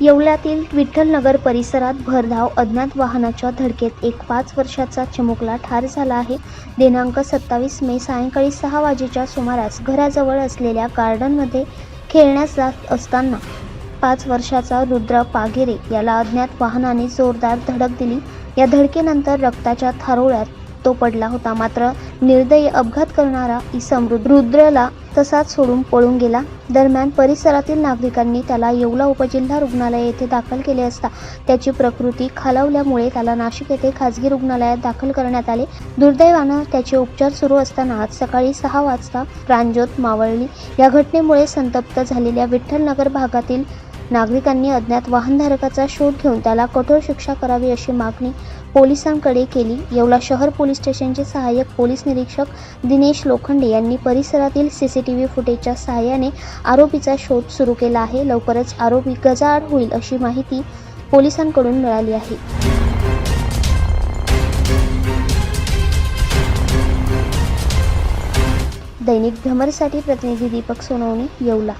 येवल्यातील विठ्ठलनगर परिसरात भरधाव अज्ञात वाहनाच्या धडकेत एक पाच वर्षाचा चिमुकला ठार झाला आहे. दिनांक सत्तावीस मे सायंकाळी सहा वाजेच्या सुमारास घराजवळ असलेल्या गार्डनमध्ये खेळण्यास जात असताना पाच वर्षाचा रुद्र पागिरे याला अज्ञात वाहनाने जोरदार धडक दिली. या धडकेनंतर रक्ताच्या थारोळ्यात तो पडला होता. मात्र निर्दयी अपघात करणारा इसम रुद्रला तसाच सोडून पळून गेला. दरम्यान परिसरातील नागरिकांनी त्याला येवला उपजिल्हा रुग्णालय येथे दाखल केले असता त्याची प्रकृती खालावल्यामुळे त्याला नाशिक येथे खाजगी रुग्णालयात दाखल करण्यात आले. दुर्दैवानं त्याचे उपचार सुरू असताना आज सकाळी सहा वाजता प्राणज्योत मावळली या घटनेमुळे संतप्त झालेल्या विठ्ठलनगर भागातील नागरिकांनी अज्ञात वाहनधारकाचा शोध घेऊन त्याला कठोर शिक्षा करावी अशी मागणी पोलिसांकडे केली. येवला शहर पोलीस स्टेशनचे सहाय्यक पोलीस निरीक्षक दिनेश लोखंडे यांनी परिसरातील सी सी टी व्ही फुटेजच्या सहाय्याने आरोपीचा शोध सुरू केला आहे. लवकरच आरोपी गजाआड होईल अशी माहिती पोलिसांकडून मिळाली आहे. दैनिक भ्रमरसाठी प्रतिनिधी दीपक सोनवणे येवला